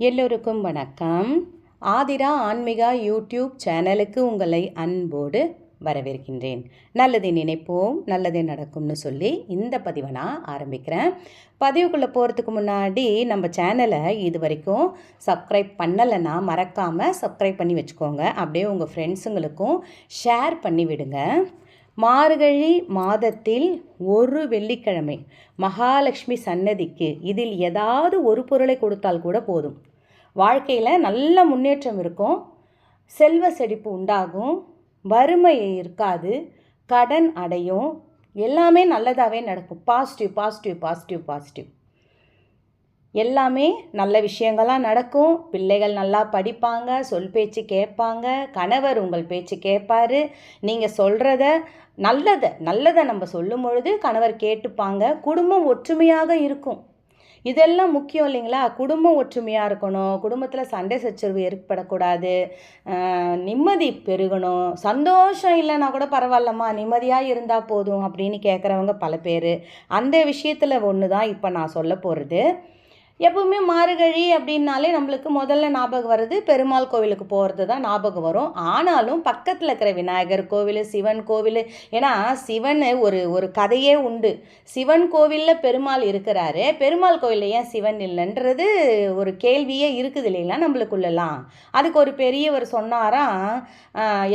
எல்லோருக்கும் வணக்கம். ஆதிரா ஆன்மீகா யூடியூப் சேனலுக்கு உங்களை அன்போடு வரவேற்கின்றேன். நல்லதை நினைப்போம் நல்லதே நடக்கும்னு சொல்லி இந்த பதிவை நான் ஆரம்பிக்கிறேன். பதிவுக்குள்ளே போகிறதுக்கு முன்னாடி நம்ம சேனலை இது வரைக்கும் சப்ஸ்கிரைப் பண்ணலைன்னா மறக்காமல் சப்ஸ்கிரைப் பண்ணி வச்சுக்கோங்க. அப்படியே உங்கள் ஃப்ரெண்ட்ஸுங்களுக்கும் ஷேர் பண்ணி விடுங்க. மார்கழி மாதத்தில் ஒரு வெள்ளிக்கிழமை மகாலட்சுமி சன்னதிக்கு இதில் ஏதாவது ஒரு பொருளை கொடுத்தால் கூட போதும். வாழ்க்கையில் நல்ல முன்னேற்றம் இருக்கும். செல்வ செழிப்பு உண்டாகும். வறுமை இருக்காது. கடன் அடையும். எல்லாமே நல்லதாகவே நடக்கும். பாசிட்டிவ் பாசிட்டிவ் பாசிட்டிவ் பாசிட்டிவ் எல்லாமே நல்ல விஷயங்களாக நடக்கும். பிள்ளைகள் நல்லா படிப்பாங்க சொல் பேச்சு கேட்பாங்க கணவர் உங்கள் பேச்சு கேட்பாரு. நீங்கள் சொல்கிறத நல்லதை நல்லதை நம்ம சொல்லும் பொழுது கணவர் கேட்டுப்பாங்க. குடும்பம் ஒற்றுமையாக இருக்கும். இதெல்லாம் முக்கியம் இல்லைங்களா? குடும்பம் ஒற்றுமையாக இருக்கணும். குடும்பத்தில் சண்டை சச்சரவு ஏற்படக்கூடாது. நிம்மதி பெருகணும். சந்தோஷம் இல்லைன்னா கூட பரவாயில்லம்மா நிம்மதியாக இருந்தால் போதும் அப்படின்னு கேட்குறவங்க பல பேர். அந்த விஷயத்தில் ஒன்று தான் இப்போ நான் சொல்ல போகிறது எப்பவுமே மார்கழி அப்படின்னாலே நம்மளுக்கு முதல்ல ஞாபகம் வர்றது பெருமாள் கோவிலுக்கு போகிறது தான் ஞாபகம் வரும். ஆனாலும் பக்கத்தில் இருக்கிற விநாயகர் கோவில் சிவன் கோவில் ஏன்னா சிவன் ஒரு ஒரு கதையே உண்டு. சிவன் கோவிலில் பெருமாள் இருக்கிறாரு. பெருமாள் கோவிலில் ஏன் சிவன் இல்லைன்றது ஒரு கேள்வியே இருக்குது இல்லைங்களா நம்மளுக்குள்ளலாம் அதுக்கு ஒரு பெரியவர் சொன்னாராம்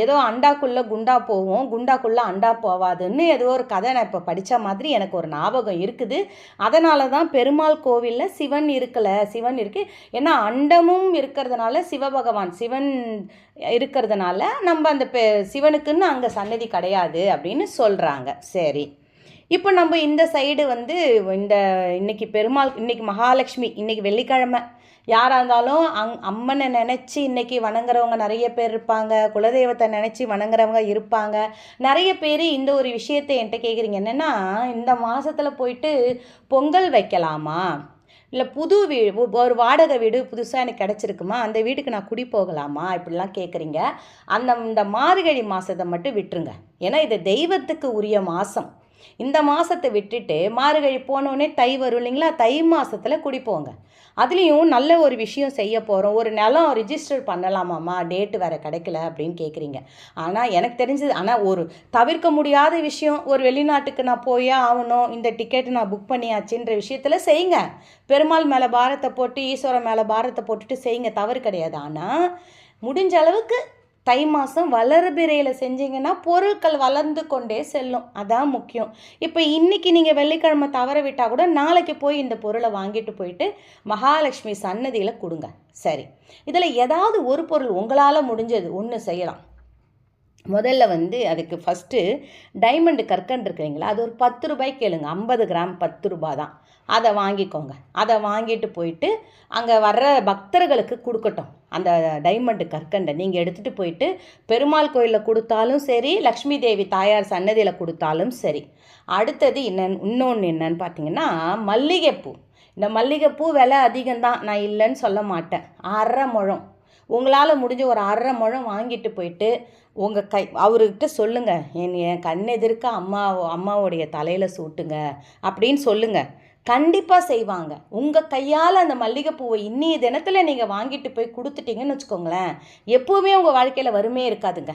ஏதோ அண்டாக்குள்ளே குண்டா போவோம் குண்டாக்குள்ளே அண்டா போவாதுன்னு ஏதோ ஒரு கதை நான் இப்போ படித்த மாதிரி எனக்கு ஒரு ஞாபகம் இருக்குது. அதனால தான் பெருமாள் கோவிலில் சிவன் இருக்கலை சிவன் இருக்கு. ஏன்னா அண்டமும் இருக்கிறதுனால சிவபகவான் சிவன் இருக்கிறதுனால நம்ம அந்த பெ சிவனுக்குன்னு அங்கே சன்னதி கிடையாது அப்படின்னு சொல்கிறாங்க சரி. இப்போ நம்ம இந்த சைடு வந்து இந்த இன்னைக்கு பெருமாள் இன்னைக்கு மகாலட்சுமி இன்னைக்கு வெள்ளிக்கிழமை. யாராக இருந்தாலும் அங் அம்மனை நினச்சி இன்னைக்கு வணங்குறவங்க நிறைய பேர் இருப்பாங்க. குலதெய்வத்தை நினச்சி வணங்குறவங்க இருப்பாங்க. நிறைய பேர் இந்த ஒரு விஷயத்தை என்கிட்ட கேட்குறீங்க என்னென்னா இந்த மாதத்தில் போயிட்டு பொங்கல் வைக்கலாமா? இல்லை புது வீடு ஒரு வாடகை வீடு புதுசாக எனக்கு கிடச்சிருக்குமா? அந்த வீட்டுக்கு நான் குடி போகலாமா? இப்படிலாம் கேட்குறீங்க அந்த இந்த மார்கழி மாதத்தை மட்டும் விட்டுருங்க. ஏன்னா இது தெய்வத்துக்கு உரிய மாதம் இந்த மாதத்தை விட்டுட்டு மார்கழி போனோடனே தை வரும் இல்லைங்களா? தை மாதத்தில் குடிப்போங்க அதுலேயும் நல்ல ஒரு விஷயம் செய்ய போகிறோம் ஒரு நிலம் ரிஜிஸ்டர் பண்ணலாமாம்மா? டேட்டு வேறு கிடைக்கல அப்படின்னு கேட்குறீங்க ஆனால் எனக்கு தெரிஞ்சது ஆனால் ஒரு தவிர்க்க முடியாத விஷயம். ஒரு வெளிநாட்டுக்கு நான் போயே ஆகணும். இந்த டிக்கெட் நான் புக் பண்ணியாச்சுன்ற விஷயத்தில் செய்யுங்க பெருமாள் மேலே பாரத்தை போட்டு ஈஸ்வரன் மேலே பாரத்தை போட்டுட்டு செய்யுங்க தவறு கிடையாது. ஆனால் முடிஞ்ச அளவுக்கு தை மாதம் வளர்பிறையில் செஞ்சீங்கன்னா பொருட்கள் வளர்ந்து கொண்டே செல்லும். அதான் முக்கியம். இப்போ இன்றைக்கி நீங்கள் வெள்ளிக்கிழமை தவற விட்டால் கூட நாளைக்கு போய் இந்த பொருளை வாங்கிட்டு போயிட்டு மகாலட்சுமி சன்னதியில் கொடுங்க. சரி. இதில் ஏதாவது ஒரு பொருள் உங்களால் முடிஞ்சது ஒன்று செய்யலாம். முதல்ல வந்து அதுக்கு ஃபஸ்ட்டு டைமண்டு கற்கண்டு இருக்கிறீங்களா அது ஒரு பத்து ரூபாய்க்கு கேளுங்க. ஐம்பது கிராம் பத்து ரூபா தான். அதை வாங்கிக்கோங்க. அதை வாங்கிட்டு போயிட்டு அங்கே வர்ற பக்தர்களுக்கு கொடுக்கட்டும். அந்த டைமண்டு கற்கண்டை நீங்கள் எடுத்துகிட்டு போயிட்டு பெருமாள் கோயிலில் கொடுத்தாலும் சரி லக்ஷ்மி தேவி தாயார் சன்னதியில் கொடுத்தாலும் சரி. அடுத்தது என்னன்னு இன்னொன்று என்னன்னு பார்த்தீங்கன்னா மல்லிகைப்பூ. இந்த மல்லிகைப்பூ விலை அதிகம்தான். நான் இல்லைன்னு சொல்ல மாட்டேன். அரை முழம். உங்களால் முடிஞ்ச ஒரு அரை முழம் வாங்கிட்டு போயிட்டு உங்கள் கை அவர்கிட்ட சொல்லுங்கள் என் என் கண்ணெதிர்க்க அம்மா அம்மாவுடைய தலையில் சூட்டுங்க அப்படின்னு சொல்லுங்கள் கண்டிப்பாக செய்வாங்க. உங்கள் கையால் அந்த மல்லிகைப்பூவை இன்னிய தினத்தில் நீங்கள் வாங்கிட்டு போய் கொடுத்துட்டீங்கன்னு வச்சுக்கோங்களேன் எப்போவுமே உங்கள் வாழ்க்கையில் வறுமையே இருக்காதுங்க.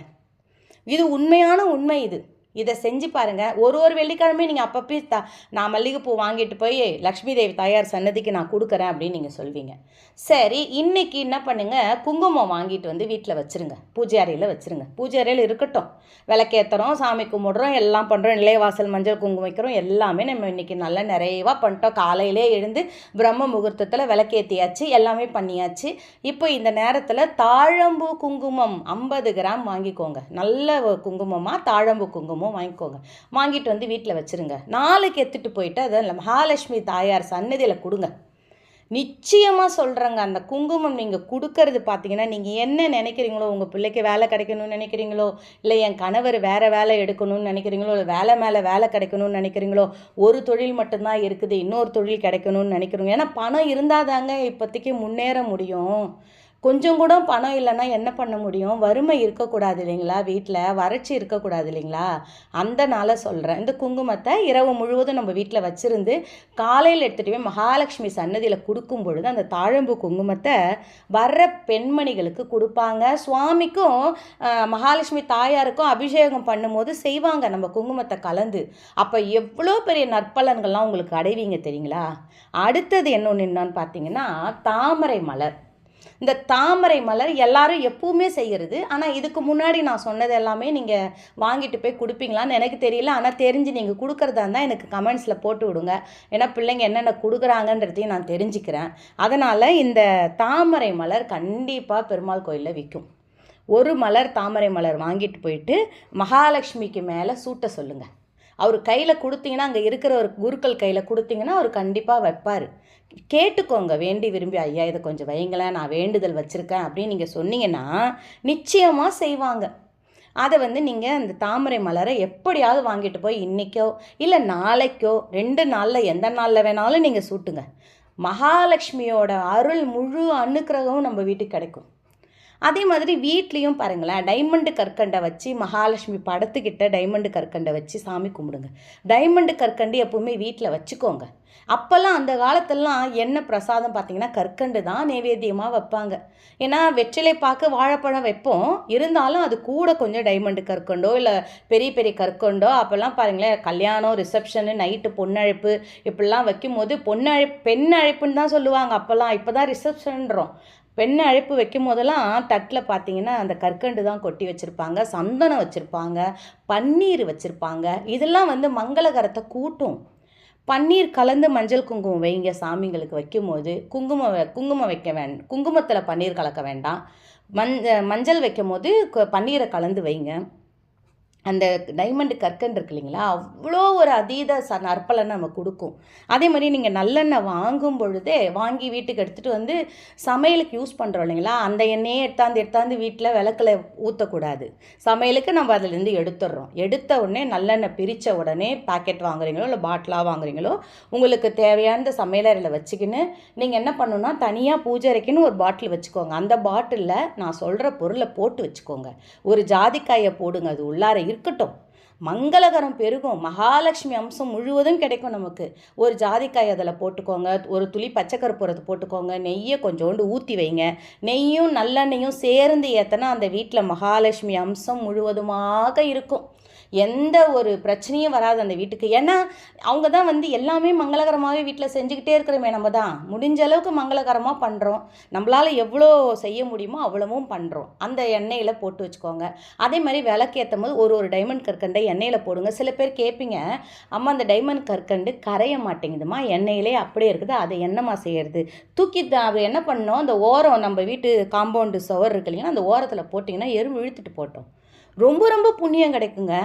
இது உண்மையான உண்மை இது. இதை செஞ்சு பாருங்கள் ஒரு ஒரு வெள்ளிக்கிழமையும் நீங்கள் அப்பப்போ த நான் மல்லிகைப்பூ வாங்கிட்டு போய் லக்ஷ்மி தேவி தாயார் சன்னதிக்கு நான் கொடுக்குறேன் அப்படின்னு நீங்கள் சொல்வீங்க. சரி இன்றைக்கி என்ன பண்ணுங்கள் குங்குமம் வாங்கிட்டு வந்து வீட்டில் வச்சுருங்க. பூஜை அறையில் வச்சுருங்க. பூஜை அறையில் இருக்கட்டும். விளக்கேற்றுறோம் சாமி கும்பிடுறோம் எல்லாம் பண்ணுறோம் நிலைவாசல் மஞ்சள் குங்குமம் வைக்கிறோம். எல்லாமே நம்ம இன்றைக்கி நல்லா நிறைவாக பண்ணிட்டோம். காலையிலே எழுந்து பிரம்ம முகூர்த்தத்தில் விளக்கேற்றியாச்சு எல்லாமே பண்ணியாச்சு. இப்போ இந்த நேரத்தில் தாழம்பூ குங்குமம் ஐம்பது கிராம் வாங்கிக்கோங்க. நல்ல குங்குமமாக தாழம்பூ குங்குமம்? வாங்கிக்கோங்க. வாங்கிட்டு வந்து வீட்டில் வச்சுருங்க. நாளைக்கு எடுத்துகிட்டு போயிட்டு அதை மகாலட்சுமி தாயார் சன்னதியில் கொடுங்க. நிச்சயமாக சொல்கிறேங்க அந்த குங்குமம் நீங்கள் கொடுக்கறது பார்த்தீங்கன்னா நீங்கள் என்ன நினைக்கிறீங்களோ உங்கள் பிள்ளைக்கு வேலை கிடைக்கணும்னு நினைக்கிறீங்களோ இல்லை என் கணவர் வேறு வேலை எடுக்கணும்னு நினைக்கிறீங்களோ இல்லை வேலை மேலே வேலை கிடைக்கணும்னு நினைக்கிறீங்களோ ஒரு தொழில் மட்டும்தான் இருக்குது இன்னொரு தொழில் கிடைக்கணும்னு நினைக்கிறோங்க. ஏன்னா பணம் இருந்தால் தாங்க இப்போதைக்கு முன்னேற முடியும். கொஞ்சம் கூட பணம் இல்லைன்னா என்ன பண்ண முடியும்? வறுமை இருக்கக்கூடாது இல்லைங்களா வீட்டில் வறட்சி இருக்கக்கூடாது இல்லைங்களா? அந்த நாளை சொல்கிறேன் இந்த குங்குமத்தை இரவு முழுவதும் நம்ம வீட்டில் வச்சுருந்து காலையில் எடுத்துகிட்டு போய் மகாலட்சுமி சன்னதியில் கொடுக்கும் பொழுது அந்த தாழம்பு குங்குமத்தை வர்ற பெண்மணிகளுக்கு கொடுப்பாங்க. சுவாமிக்கும் மகாலட்சுமி தாயாருக்கும் அபிஷேகம் பண்ணும்போது செய்வாங்க நம்ம குங்குமத்தை கலந்து. அப்போ எவ்வளோ பெரிய நற்பலன்கள்லாம் உங்களுக்கு அடைவீங்க தெரியுங்களா? அடுத்தது என்ன ஒன்று என்னன்னு பார்த்தீங்கன்னா தாமரை மலர். இந்த தாமரை மலர் எல்லாரும் எப்பவுமே செய்கிறது ஆனால் இதுக்கு முன்னாடி நான் சொன்னது எல்லாமே நீங்கள் வாங்கிட்டு போய் கொடுப்பீங்களான்னு எனக்கு தெரியல. ஆனால் தெரிஞ்சு நீங்கள் கொடுக்குறதா இருந்தால் எனக்கு கமெண்ட்ஸில் போட்டு விடுங்க. ஏன்னா பிள்ளைங்க என்னென்ன கொடுக்குறாங்கன்றதையும் நான் தெரிஞ்சுக்கிறேன். அதனால் இந்த தாமரை மலர் கண்டிப்பாக பெருமாள் கோயிலில் விற்கும் ஒரு மலர் தாமரை மலர் வாங்கிட்டு போயிட்டு மகாலட்சுமிக்கு மேலே சூட்ட சொல்லுங்கள் அவர் கையில் கொடுத்தீங்கன்னா அங்கே இருக்கிற ஒரு குருக்கள் கையில் கொடுத்தீங்கன்னா அவர் கண்டிப்பாக வைப்பார். கேட்டுக்கோங்க வேண்டி விரும்பி ஐயா இதை கொஞ்சம் வைங்களேன் நான் வேண்டுதல் வச்சுருக்கேன் அப்படின்னு நீங்கள் சொன்னீங்கன்னா நிச்சயமாக செய்வாங்க. அதை வந்து நீங்கள் அந்த தாமரை மலரை எப்படியாவது வாங்கிட்டு போய் இன்றைக்கோ இல்லை நாளைக்கோ ரெண்டு நாளில் எந்த நாளில் வேணாலும் நீங்கள் சூட்டுங்க. மகாலட்சுமியோட அருள் முழு அனுக்கிரகமும் நம்ம வீட்டுக்கு கிடைக்கும். அதே மாதிரி வீட்லேயும் பாருங்களேன் டைமண்டு கற்கண்டை வச்சு மகாலட்சுமி படத்துக்கிட்ட டைமண்டு கற்கண்டை வச்சு சாமி கும்பிடுங்க. டைமண்டு கற்கண்டு எப்பவுமே வீட்டில் வச்சுக்கோங்க. அப்போல்லாம் அந்த காலத்திலலாம் என்ன பிரசாதம் பார்த்தீங்கன்னா கற்கண்டு தான் நைவேத்தியமாக வைப்பாங்க. ஏன்னா வெற்றிலை பார்க்க வாழைப்பழம் வைப்போம். இருந்தாலும் அது கூட கொஞ்சம் டைமண்டு கற்கண்டோ இல்லை பெரிய பெரிய கற்கண்டோ அப்போல்லாம் பாருங்களேன் கல்யாணம் ரிசப்ஷனு நைட்டு பொண்ணழைப்பு இப்படிலாம் வைக்கும்போது பொண்ணழைப்பு பெண் அழைப்புன்னு தான் சொல்லுவாங்க. அப்போல்லாம் இப்போ தான் ரிசப்ஷன்றோம் பெண்ணை அழைப்பு வைக்கும் போதெல்லாம் தட்டில் பார்த்தீங்கன்னா அந்த கற்கண்டு தான் கொட்டி வச்சுருப்பாங்க சந்தனம் வச்சுருப்பாங்க பன்னீர் வச்சுருப்பாங்க. இதெல்லாம் வந்து மங்களகரத்தை கூட்டும். பன்னீர் கலந்து மஞ்சள் குங்குமம் வைங்க சாமிங்களுக்கு வைக்கும்போது குங்குமம் வ- குங்குமம் வைக்க வேண்டாம் குங்குமத்தில் பன்னீர் கலக்க வேண்டாம். மஞ்ச மஞ்சள் வைக்கும் போது பன்னீரை கலந்து வைங்க. அந்த டைமண்டு கற்கண்டு இருக்கு இல்லைங்களா அவ்வளோ ஒரு அதீத ச நற்பலனை நம்ம கொடுக்கும். அதே மாதிரி நீங்கள் நல்லெண்ணெய் வாங்கும் பொழுதே வாங்கி வீட்டுக்கு எடுத்துகிட்டு வந்து சமையலுக்கு யூஸ் பண்ணுறோம் இல்லைங்களா அந்த எண்ணெயை எடுத்தாந்து எடுத்தாந்து வீட்டில் விளக்கில் ஊற்றக்கூடாது சமையலுக்கு நம்ம அதிலேருந்து எடுத்துடுறோம். எடுத்த உடனே நல்லெண்ணெய் பிரித்த உடனே பாக்கெட் வாங்குறீங்களோ இல்லை பாட்டிலாக வாங்குறீங்களோ உங்களுக்கு தேவையான சமையலறையில் வச்சுக்கின்னு நீங்கள் என்ன பண்ணணும்னா தனியாக பூஜைக்குன்னு ஒரு பாட்டில் வச்சுக்கோங்க. அந்த பாட்டிலில் நான் சொல்கிற பொருளை போட்டு வச்சுக்கோங்க. ஒரு ஜாதிக்காயை போடுங்க அது உள்ளார இருக்கட்டும். மங்களகரம் பெருகும். மகாலட்சுமி அம்சம் முழுவதும் கிடைக்கும் நமக்கு. ஒரு ஜாதிக்காய் அதில் போட்டுக்கோங்க. ஒரு துளி பச்சைக்கருப்புறத்தை போட்டுக்கோங்க. நெய்யை கொஞ்சோண்டு ஊற்றி வைங்க. நெய்யும் நல்லெண்ணெயும் சேர்ந்து ஏத்தனா அந்த வீட்டில் மகாலட்சுமி அம்சம் முழுவதுமாக இருக்கும். எந்த ஒரு பிரச்சனையும் வராது அந்த வீட்டுக்கு. ஏன்னா அவங்க தான் வந்து எல்லாமே மங்களகரமாகவே வீட்டில் செஞ்சுக்கிட்டே இருக்கிறோமே நம்ம தான். முடிஞ்ச அளவுக்கு மங்களகரமாக பண்ணுறோம் நம்மளால் எவ்வளோ செய்ய முடியுமோ அவ்வளவும் பண்ணுறோம் அந்த எண்ணெயில் போட்டு வச்சுக்கோங்க. அதே மாதிரி விளக்கேற்றும் போது ஒரு ஒரு டைமண்ட் கற்கண்டை எண்ணெயில் போடுங்க. சில பேர் கேட்பீங்க அம்மா அந்த டைமண்ட் கற்கண்டு கரைய மாட்டேங்குதுமா எண்ணெயிலே அப்படியே இருக்குது. அதை என்னம்மா செய்யறது? தூக்கி தான் அது என்ன பண்ணோம் அந்த ஓரம் நம்ம வீட்டு காம்பவுண்டு சுவர் இருக்கு இல்லைங்களா அந்த ஓரத்தில் போட்டிங்கன்னா எறும்பு இழுத்துட்டு போட்டோம். ரொம்ப ரொம்ப புண்ணியம் கிடைக்குங்க.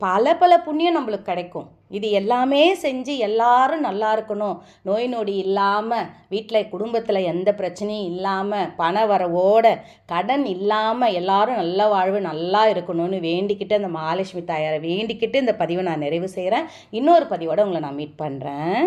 பல பல புண்ணியம் நம்மளுக்கு கிடைக்கும். இது எல்லாமே செஞ்சு எல்லாரும் நல்லா இருக்கணும். நோய் நொடி இல்லாமல் வீட்டில் குடும்பத்தில் எந்த பிரச்சனையும் இல்லாமல் பண வரவோட கடன் இல்லாமல் எல்லாரும் நல்ல வாழ்வு நல்லா இருக்கணும்னு வேண்டிக்கிட்டு அந்த மகாலட்சுமி தாயாரை வேண்டிக்கிட்டு இந்த பதிவை நான் நிறைவு செய்கிறேன் இன்னொரு பதிவோடு உங்களை நான் மீட் பண்ணுறேன்